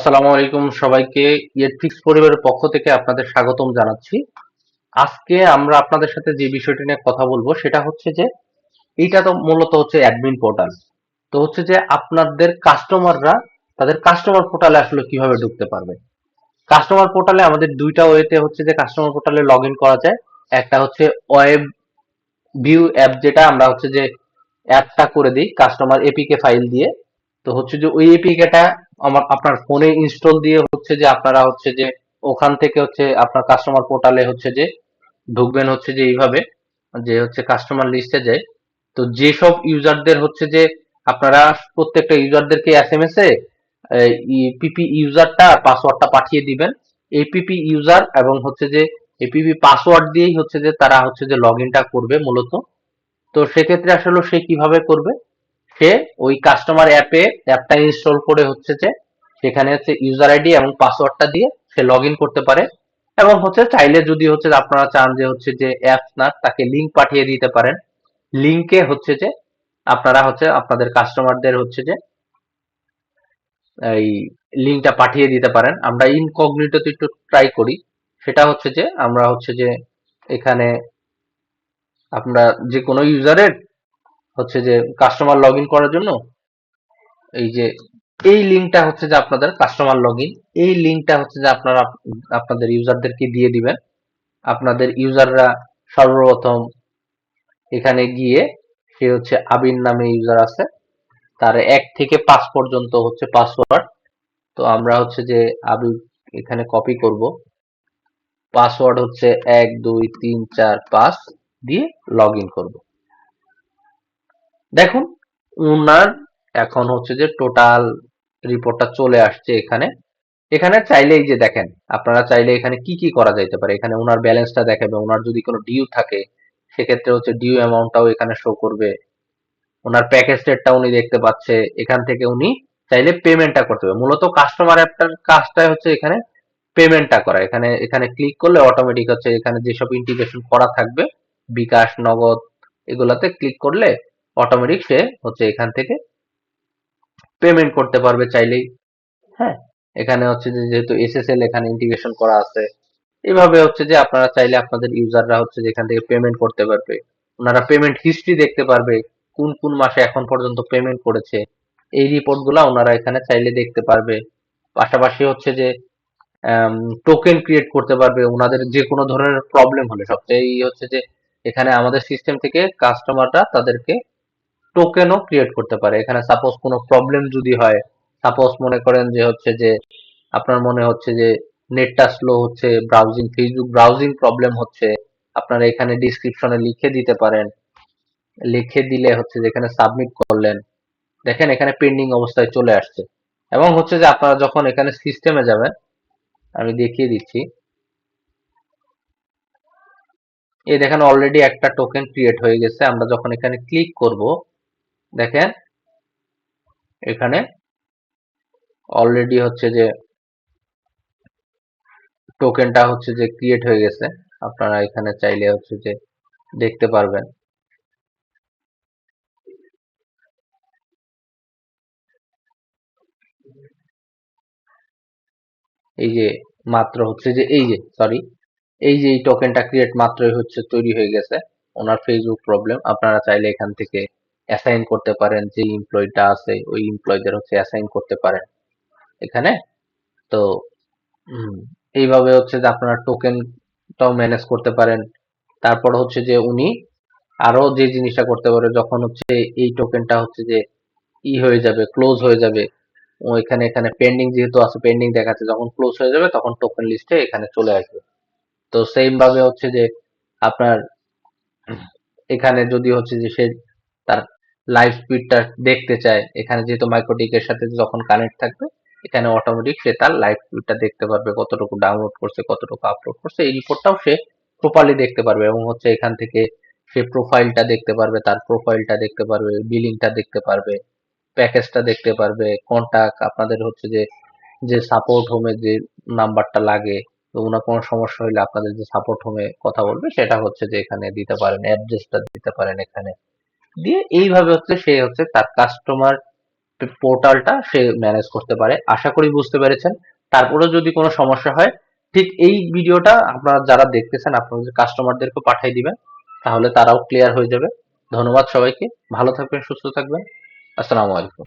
আসসালামু আলাইকুম সবাইকে। ইয়েটফিক্স পরিবারের পক্ষ থেকে আপনাদের স্বাগতম জানাচ্ছি। আজকে আমরা আপনাদের সাথে যে বিষয়টি নিয়ে কথা বলব, সেটা হচ্ছে যে, এইটা তো মূলত হচ্ছে অ্যাডমিন পোর্টাল তো হচ্ছে যে, আপনাদের কাস্টমাররা তাদের কাস্টমার পোর্টালে আসলে কীভাবে ঢুকতে পারবে? কাস্টমার পোর্টালে আমাদের দুইটা ওয়েতে হচ্ছে যে কাস্টমার পোর্টালে লগ করা যায়। একটা হচ্ছে ওয়েব ভিউ অ্যাপ যেটা আমরা হচ্ছে যে অ্যাপটা করে দিই কাস্টমার এপিকে ফাইল দিয়ে। তো হচ্ছে যে, ওই এপিকেটা আমার, আপনার ফোনে ইনস্টল দিয়ে হচ্ছে যে আপনারা হচ্ছে যে ওখান থেকে হচ্ছে আপনার কাস্টমার পোর্টালে হচ্ছে যে ঢুকবেন হচ্ছে যে এইভাবে, যে হচ্ছে কাস্টমার লিস্টে যায়। তো যেসব ইউজারদের হচ্ছে যে আপনারা, প্রত্যেকটা ইউজারদেরকে এস এম এস এ পিপি ইউজারটা পাসওয়ার্ডটা পাঠিয়ে দিবেন। এপিপি ইউজার এবং হচ্ছে যে এপিপি পাসওয়ার্ড দিয়েই হচ্ছে যে তারা হচ্ছে যে লগ করবে মূলত। তো সেক্ষেত্রে আসলে সে কীভাবে করবে? সে ওই কাস্টমার অ্যাপে অ্যাপটা ইনস্টল করে হচ্ছে যে সেখানে হচ্ছে ইউজার আইডি এবং পাসওয়ার্ডটা দিয়ে সে লগ করতে পারে। এবং হচ্ছে চাইলে যদি হচ্ছে আপনারা চান যে হচ্ছে যে অ্যাপ না, তাকে লিংক পাঠিয়ে দিতে পারেন। লিংকে হচ্ছে যে আপনারা হচ্ছে আপনাদের কাস্টমারদের হচ্ছে যে এই লিংকটা পাঠিয়ে দিতে পারেন। আমরা ইনকগনিটোতে একটু ট্রাই করি। সেটা হচ্ছে যে আমরা হচ্ছে যে এখানে আমরা যে কোনো ইউজারের হচ্ছে যে কাস্টমার লগ করার জন্য, এই যে, এই লিঙ্কটা হচ্ছে যে আপনাদের কাস্টমার লগ এই লিঙ্কটা হচ্ছে যে আপনারা, আপনাদের ইউজারদেরকে দিয়ে দিবেন। আপনাদের ইউজাররা সর্বপ্রথম এখানে গিয়ে সে হচ্ছে আবির নামে ইউজার আছে, তার এক থেকে পাঁচ পর্যন্ত হচ্ছে পাসওয়ার্ড তো আমরা হচ্ছে যে আবির এখানে কপি করব। পাসওয়ার্ড হচ্ছে এক, দুই, তিন, চার, পাঁচ দিয়ে লগ ইন করব। দেখুন, উনার এখন হচ্ছে যে টোটাল রিপোর্টটা চলে আসছে এখানে। এখানে চাইলেই যে দেখেন, আপনারা চাইলে এখানে কি কি করা যাইতে পারে? এখানে ওনার ব্যালেন্সটা দেখাবে ওনার যদি কোনো ডিউ থাকে, সেক্ষেত্রে হচ্ছে ডিউ অ্যামাউন্টটাও এখানে শো করবে। ওনার প্যাকেজ রেটটা উনি দেখতে পাচ্ছে। এখান থেকে উনি চাইলে পেমেন্টটা করতে হবে মূলত কাস্টমার অ্যাপটার কাজটাই হচ্ছে এখানে পেমেন্টটা করা। এখানে এখানে ক্লিক করলে অটোমেটিক হচ্ছে এখানে যেসব ইন্টিগ্রেশন করা থাকবে, বিকাশ, নগদ, এগুলাতে ক্লিক করলে অটোমেটিক সে হচ্ছে এখান থেকে পেমেন্ট করতে পারবে চাইলেই। হ্যাঁ এখানে হচ্ছে যে যেহেতু এসএসএল এখানে ইন্টিগ্রেশন করা আছে, এভাবে হচ্ছে যে আপনারা চাইলে আপনাদের ইউজাররা হচ্ছে যে এখান থেকে পেমেন্ট করতে পারবে। ওনারা পেমেন্ট হিস্ট্রি দেখতে পারবে, কোন কোন মাসে এখন পর্যন্ত পেমেন্ট করেছে। এই রিপোর্টগুলো ওনারা এখানে চাইলে দেখতে পারবে। পাশাপাশি হচ্ছে যে টোকেন ক্রিয়েট করতে পারবে। ওনাদের যে কোনো ধরনের প্রবলেম হলে সবচেয়ে হচ্ছে যে, এখানে আমাদের সিস্টেম থেকে কাস্টমাররা তাদেরকে টোকেনও ক্রিয়েট করতে পারে। এখানে সাপোজ কোনো প্রবলেম যদি হয় সাপোজ মনে করেন যে হচ্ছে যে, আপনার মনে হচ্ছে যে নেটটা স্লো হচ্ছে ব্রাউজিং ফেসবুক ব্রাউজিং প্রবলেম হচ্ছে, আপনারা এখানে ডিসক্রিপশনে লিখে দিতে পারেন। লিখে দিলে হচ্ছে যেখানে সাবমিট করলেন। দেখেন এখানে পেন্ডিং অবস্থায় চলে আসছে। এবং হচ্ছে যে আপনারা যখন এখানে সিস্টেমে যাবেন, আমি দেখিয়ে দিচ্ছি। এই দেখেন অলরেডি একটা টোকেন ক্রিয়েট হয়ে গেছে। আমরা যখন এখানে ক্লিক করব দেখেন, এখানে অলরেডি হচ্ছে যে টোকেনটা হচ্ছে যে ক্রিয়েট হয়ে গেছে। আপনারা এখানে চাইলে হচ্ছে যে দেখতে পারবেন। এই যে মাত্র হচ্ছে যে, এই যে সরি এই যে এই টোকেনটা ক্রিয়েট মাত্রই হচ্ছে তৈরি হয়ে গেছে। ওনার ফেসবুক প্রবলেম আপনারা চাইলে এখান থেকে অ্যাসাইন করতে পারেন যে এমপ্লয়িটা আছে, ওই এমপ্লয়ীদের হচ্ছে অ্যাসাইন করতে পারেন এখানে। তো এইভাবে হচ্ছে যে আপনারা টোকেনটাও ম্যানেজ করতে পারেন। তারপর হচ্ছে যে উনি আরও যে জিনিসটা করতে পারে, যখন হচ্ছে এই টোকেনটা হচ্ছে যে ই হয়ে যাবে ক্লোজ হয়ে যাবে এখানে এখানে পেন্ডিং যেহেতু আছে পেন্ডিং দেখাচ্ছে, যখন ক্লোজ হয়ে যাবে তখন টোকেন লিস্টে এখানে চলে আসবে। তো সেম ভাবে হচ্ছে যে আপনার, এখানে যদি হচ্ছে যে সে তার লাইভ স্পিডটা দেখতে চায়, এখানে যেহেতু মাইক্রোটিকের সাথে যখন কানেক্ট থাকবে, এখানে অটোমেটিক সে তার লাইভ স্পিডটা দেখতে পারবে, কতটুকু ডাউনলোড করছে, কতটুকু আপলোড করছে, এই রিপোর্টটাও সে প্রপারলি দেখতে পারবে এবং হচ্ছে এখান থেকে সে প্রোফাইলটা দেখতে পারবে, তার প্রোফাইলটা দেখতে পারবে বিলিংটা দেখতে পারবে প্যাকেজটা দেখতে পারবে কন্টাক্ট আপনাদের হচ্ছে যে যে সাপোর্ট হোমে যে নাম্বারটা লাগে, তো ওনার কোনো সমস্যা হলে আপনাদের যে সাপোর্ট হোমে কথা বলবে, সেটা হচ্ছে যে এখানে দিতে পারেন অ্যাড্রেসটা দিতে পারেন এখানে। দিয়ে এইভাবে হচ্ছে সে হচ্ছে তার কাস্টমার পোর্টালটা সে ম্যানেজ করতে পারে। আশা করি বুঝতে পেরেছেন। তারপরেও যদি কোনো সমস্যা হয়, ঠিক এই ভিডিওটা আপনারা যারা দেখতেছেন আপনাদের কাস্টমারদেরকে পাঠিয়ে দিবেন, তাহলে তারাও ক্লিয়ার হয়ে যাবে। ধন্যবাদ সবাইকে। ভালো থাকবেন, সুস্থ থাকবেন। আসসালামু আলাইকুম।